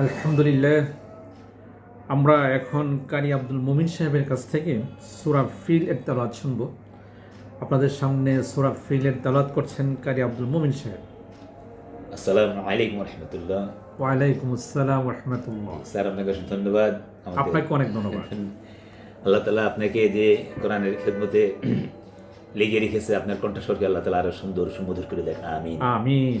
আলহামদুলিল্লাহ আমরা এখন কারি আব্দুল মুমিন সাহেবের কাছ থেকে সুরা ফিল এর তালাত শুনব। আপনাদের সামনে সুরা ফিল এর তালাত করছেন কারি আব্দুল মুমিন সাহেব। আসসালামু আলাইকুম রহমতুল্লাহ। ওয়ালাইকুম আসসালাম রহমতুল্লাহ। স্যার আপনাকে ধন্যবাদ। আপনাকে অনেক ধন্যবাদ। আল্লাহ তালা আপনাকে যে কোরআনের খেদমতে লেগে রেখেছে আপনার কণ্ঠস্বরকে আল্লাহ তালা আরও সুন্দর সুমধুর করে দেখ আমিন। আমিন।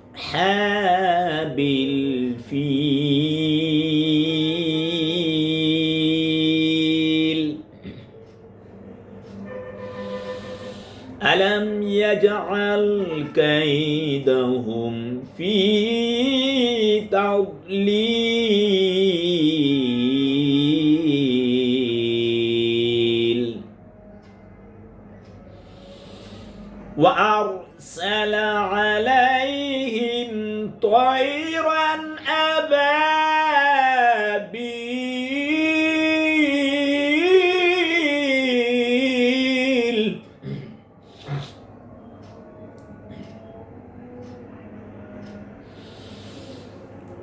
الفيل ألم يجعل كيدهم في تضليل وأرسل عليهم طيرا أبابيل.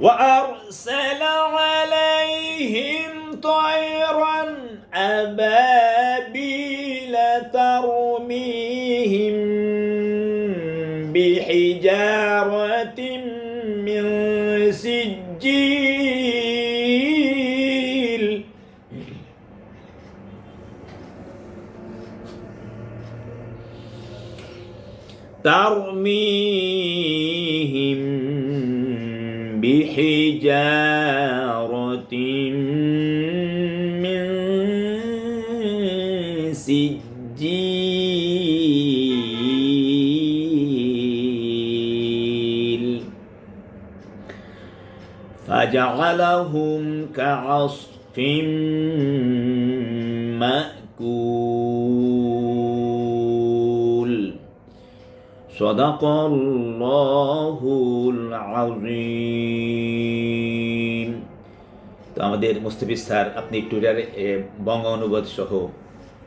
وأرسل بحجارة من سجيل. ترميهم بحجارة فجعلهم كعصف مأكول صدق الله العظيم তো আমাদের মুস্তফিজ স্যার আপনি একটু এটার এ, বঙ্গ অনুবাদ সহ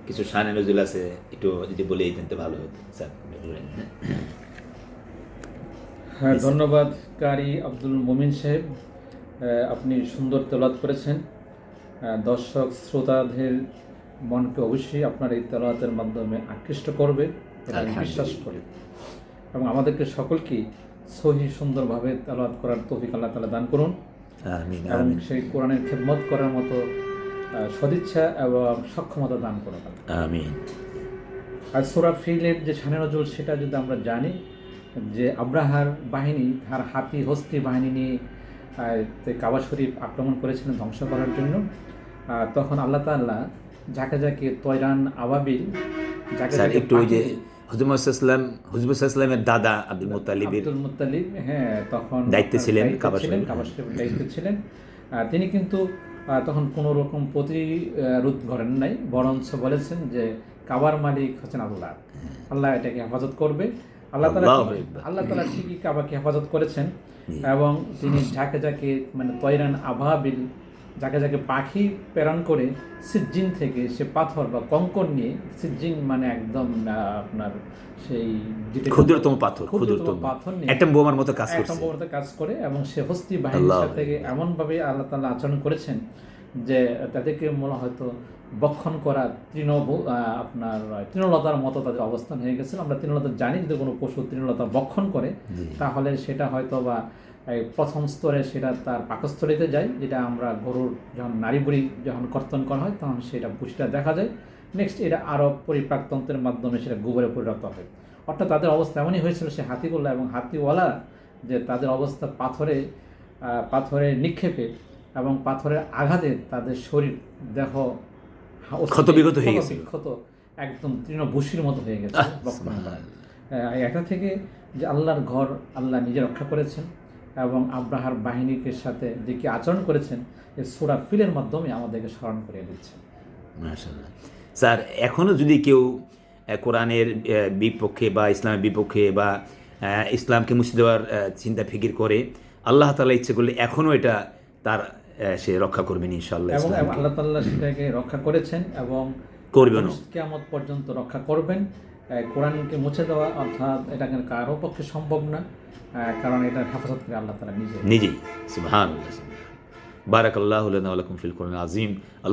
কিছু শানে নজরুল আছে একটু যদি বলে দিতে ভালো হতো স্যার আপনি বলেন। হ্যাঁ ধন্যবাদ কারি আব্দুল মুমিন সাহেব আহ, আপনি সুন্দর তেলাত করেছেন। দর্শক শ্রোতাদের মনকে অবশ্যই আপনার এই তেলাতের মাধ্যমে আকৃষ্ট করবে আমি বিশ্বাস করি এবং আমাদেরকে সকলকে সহি সুন্দরভাবে তেলাওয়াত করার তৌফিক আল্লাহ তালা দান করুন। এবং সেই কোরআনের খেদমত করার মতো সদিচ্ছা এবং সক্ষমতা দান করুন আমিন। আর সোরা ফিলের যে ছানে নজরুল সেটা যদি আমরা জানি যে আব্রাহার বাহিনী তার হাতি হস্তি বাহিনী নিয়ে কাবা শরীফ আক্রমণ করেছিলেন ধ্বংস করার জন্য। তখন আল্লাহ তাআলা যাকে যাকে তয়রান আবাবিল যাকে একটু ওই যে হুজুমসাল্লাম হুজুমসাল্লামের দাদা আব্দুল মুতালিবের আব্দুল মুত্তালিব হ্যাঁ তখন দায়িত্বে ছিলেন কাবা ছিলেন শরীফ। কাবা শরীফের দায়িত্বে ছিলেন। তিনি কিন্তু তখন কোনো রকম প্রতিরোধ করেন নাই বরঞ্চ বলেছেন যে কাবার মালিক হচ্ছেন আল্লাহ। আল্লাহ এটাকে হেফাজত করবে। আল্লাহ তালা আল্লাহু তালা ঠিকই কাবাকে হেফাজত করেছেন এবং তিনি যাকে যাকে মানে তৈরান আভাবিল যাকে যাকে পাখি প্রেরণ করে সিজ্জিন থেকে সে পাথর বা কঙ্কর নিয়ে সিজ্জিন মানে একদম আপনার সেই ক্ষুদ্রতম পাথর ক্ষুদ্রতম পাথর নিয়ে একটা বোমার মতো কাজ করছে। বড়তে কাজ করে এবং সে হস্তি বাহিনীর সাথে এমনভাবে আল্লাহ তাআলা আচরণ করেছেন যে তাদেরকে মনে হয়তো বক্ষণ করা তৃণ আপনার তৃণলতার মতো তাদের অবস্থান হয়ে গেছিল। আমরা তৃণলতা জানি যদি কোনো পশু তৃণলতা বক্ষণ করে তাহলে সেটা হয়তো বা এই প্রথম স্তরে সেটা তার পাকস্থলিতে যায় যেটা আমরা গরুর যখন নারী বুড়ি যখন কর্তন করা হয় তখন সেটা পুষ্টিটা দেখা যায়। নেক্সট এটা আরও পরিপাকতন্ত্রের মাধ্যমে সেটা গোবরে পরিণত হয়। অর্থাৎ তাদের অবস্থা এমনই হয়েছিল সে হাতিগুলো এবং হাতিওয়ালা যে তাদের অবস্থা পাথরে পাথরে নিক্ষেপে এবং পাথরের আঘাতে তাদের শরীর দেহ হা- বিগত হয়ে গেছে। ক্ষত একদম তৃণভূষির মতো হয়ে গেছে। এটা থেকে যে আল্লাহর ঘর আল্লাহ নিজে রক্ষা করেছেন এবং আব্রাহার বাহিনীকে সাথে যে কি আচরণ করেছেন এই সুরা ফিলের মাধ্যমে আমাদেরকে স্মরণ করিয়ে দিচ্ছে মাশাল্লাহ স্যার এখনও যদি কেউ কোরআনের বিপক্ষে বা ইসলামের বিপক্ষে বা ইসলামকে মুছে দেওয়ার চিন্তা ফিকির করে আল্লাহ তালা ইচ্ছে করলে এখনও এটা তার সে রক্ষা করবেন ইনশাল্লাহ এবং আল্লাহ তাল্লাহ সেটাকে রক্ষা করেছেন এবং করবেন কেমন পর্যন্ত রক্ষা করবেন। কোরআনকে মুছে দেওয়া অর্থাৎ এটা কারও পক্ষে সম্ভব না কারণ এটা হেফাজত করে আল্লাহ তালা নিজে নিজেই। সুবহান বারাক আল্লাহ ফিল কোরআন আজিম আল্লাহ